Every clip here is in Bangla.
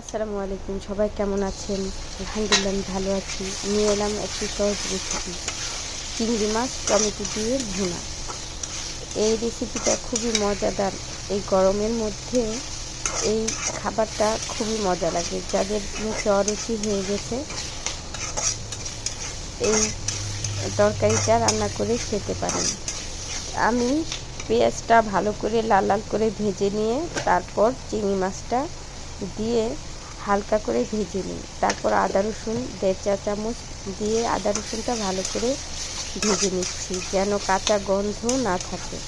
আসসালামু আলাইকুম, সবাই কেমন আছেন? আলহামদুলিল্লাহ আমি ভালো আছি। নিয়ে এলাম একটি সহজ রেসিপি চিংড়ি মাছ, টমেটো দিয়ে ভুনা। এই রেসিপিটা খুবই মজাদার। এই গরমের মধ্যে এই খাবারটা খুবই মজা লাগে। যাদের মুখে অরুচি হয়ে গেছে, এই তরকারিটা রান্না করে খেতে পারেন। আমি পেঁয়াজটা ভালো করে লাল লাল করে ভেজে নিয়ে তারপর চিংড়ি মাছটা দিয়ে হালকা করে ভেজে নিই। তারপর আদা রসুন, দেড় চা চামচ দিয়ে আদা রসুনটা ভালো করে ভেজে নিচ্ছি যেন কাঁচা গন্ধ না থাকে।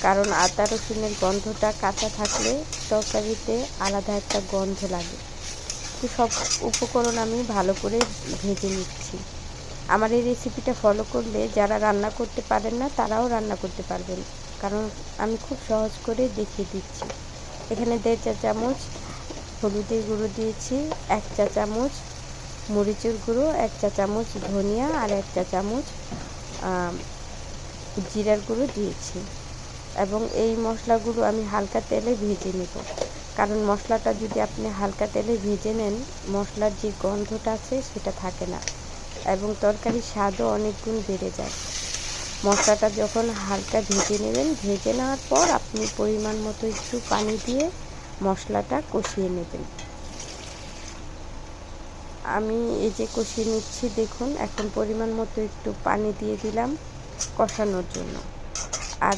কারণ আদা রসুনের গন্ধটা কাঁচা থাকলে তরকারিতে আলাদা একটা গন্ধ লাগে। তো সব উপকরণ আমি ভালো করে ভেজে নিচ্ছি। আমার এই রেসিপিটা ফলো করলে যারা রান্না করতে পারেন না, তারাও রান্না করতে পারবেন। কারণ আমি খুব সহজ করে দেখিয়ে দিচ্ছি। এখানে দেড় চা চামচ হলুদের গুঁড়ো দিয়েছি, এক চা চামচ মরিচের গুঁড়ো, এক চা চামচ ধনিয়া আর এক চা চামচ জিরার গুঁড়ো দিয়েছি। এবং এই মশলাগুলো আমি হালকা তেলে ভেজে নেব। কারণ মশলাটা যদি আপনি হালকা তেলে ভেজে নেন, মশলার যে গন্ধটা আছে সেটা থাকে না। এবং তরকারির স্বাদও অনেক গুণ বেড়ে যায়। মশলাটা যখন হালকা ভেজে নেবেন, ভেজে নেওয়ার পর আপনি পরিমাণ মতো একটু পানি দিয়ে মশলাটা কষিয়ে নেবেন। আমি এই যে কষিয়ে নিচ্ছি, দেখুন, এখন পরিমাণ মতো একটু পানি দিয়ে দিলাম কষানোর জন্য। আর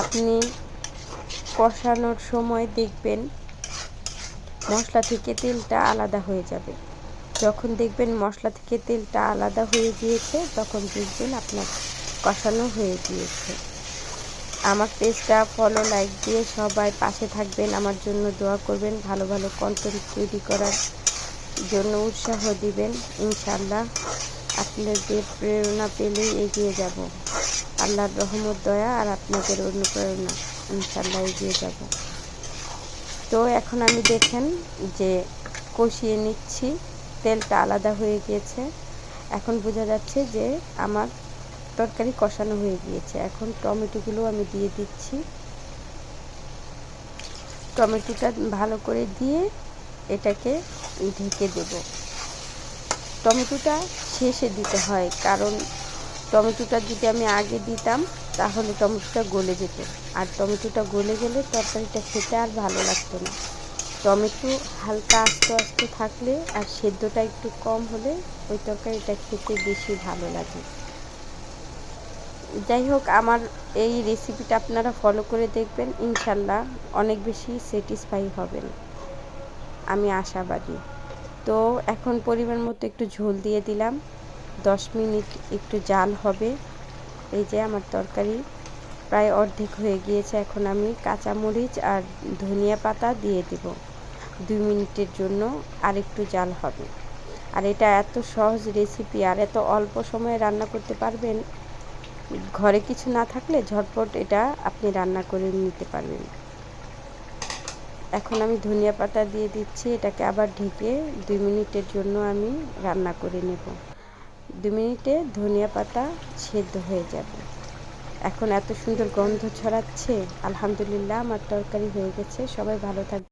আপনি কষানোর সময় দেখবেন মশলা থেকে তেলটা আলাদা হয়ে যাবে। যখন দেখবেন মশলা থেকে তেলটা আলাদা হয়ে গিয়েছে, তখন দেখবেন আপনার কষানো হয়ে গিয়েছে। আমার পেজটা ফলো লাইক দিয়ে সবাই পাশে থাকবেন। আমার জন্য দোয়া করবেন, ভালো ভালো কন্টেন্ট তৈরি করার জন্য উৎসাহ দিবেন। ইনশাল্লাহ আপনাদের প্রেরণা পেলেই এগিয়ে যাব। আল্লাহর রহমত, দয়া আর আপনাদের অনুপ্রেরণা ইনশাল্লাহ এগিয়ে যাব। তো এখন আমি দেখেন যে কষিয়ে নিচ্ছি, তেলটা আলাদা হয়ে গিয়েছে। এখন বোঝা যাচ্ছে যে আমার তরকারি কষানো হয়ে গিয়েছে। এখন টমেটোগুলো আমি দিয়ে দিচ্ছি। টমেটোটা ভালো করে দিয়ে এটাকে ঢেকে দেব। টমেটোটা শেষে দিতে হয়, কারণ টমেটোটা যদি আমি আগে দিতাম, তাহলে টমেটোটা গলে যেত। আর টমেটোটা গলে গেলে তরকারিটা খেতে আর ভালো লাগতো না। টমেটো হালকা আস্তে আস্তে থাকলে আর সেদ্ধটা একটু কম হলে ওই তরকারিটা খেতে বেশি ভালো লাগে। যাই হোক, আমার এই রেসিপিটা আপনারা ফলো করে দেখবেন। ইনশাল্লাহ অনেক বেশি স্যাটিসফাই হবেন। আমি আশাবাদী। তো এখন পরিমাণ মতো একটু ঝোল দিয়ে দিলাম। দশ মিনিট একটু জাল হবে। এই যে আমার তরকারি প্রায় অর্ধেক হয়ে গিয়েছে। এখন আমি কাঁচামরিচ আর ধনিয়া পাতা দিয়ে দেব। দুই মিনিটের জন্য আর একটু জাল হবে। আর এটা এত সহজ রেসিপি আর এত অল্প সময়ে রান্না করতে পারবেন ঘরে কিছু না থাকলে ঝটপট এটা আপনি রান্না করে নিতে পারবেন। এখন আমি ধনিয়া পাতা দিয়ে দিচ্ছি, এটাকে আবার ঢেকে দুই মিনিটের জন্য আমি রান্না করে নেব। দু মিনিটে ধনিয়া পাতা সেদ্ধ হয়ে যাবে। এখন এত সুন্দর গন্ধ ছড়াচ্ছে, আলহামদুলিল্লাহ আমার তরকারি হয়ে গেছে, সবাই ভালো থাকবে